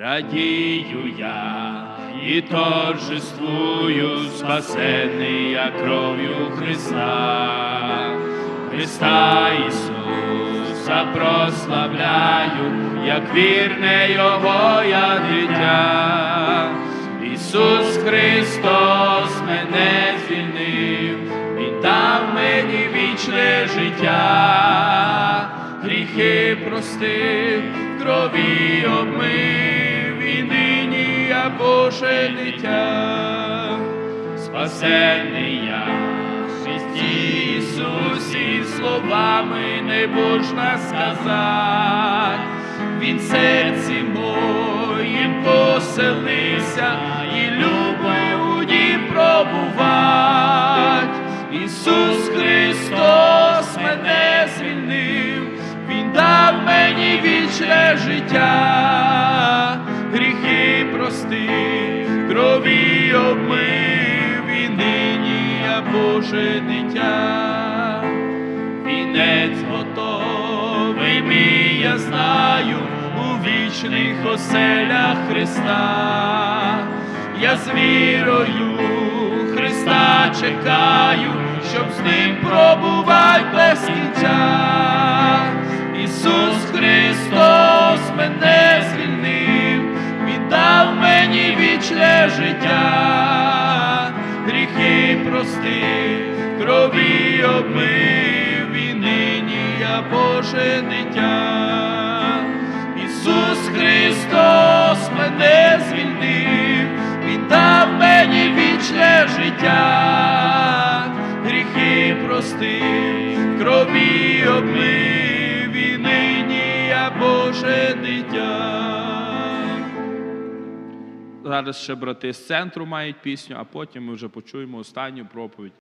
радію я і торжествую, спасений я кров'ю Христа. Христа Ісуса прославляю, як вірне Його я дитя. Ісус Христос мене звільнив, Він дав мені вічне життя, гріхи простив, крові обмив, Боже дитя, спасений я в Христі Ісусі, словами не можна сказати, Він серці моїм поселився і любив у нім пробувать. Ісус Христос мене звільнив, Він дав мені вічне життя, крові обмив, і нині я Боже дитя. Вінець готовий мій, я знаю, у вічних оселях Христа. Я з вірою Христа чекаю, щоб з ним пробувати без кінця. Вічне життя, гріхи простив, крові обмив, і нині я Боже дитя. Ісус Христос мене звільнив, Він дав мені вічне життя, гріхи простив, крові обмив, і нині я Боже дитя. Зараз ще брати з центру мають пісню, а потім ми вже почуємо останню проповідь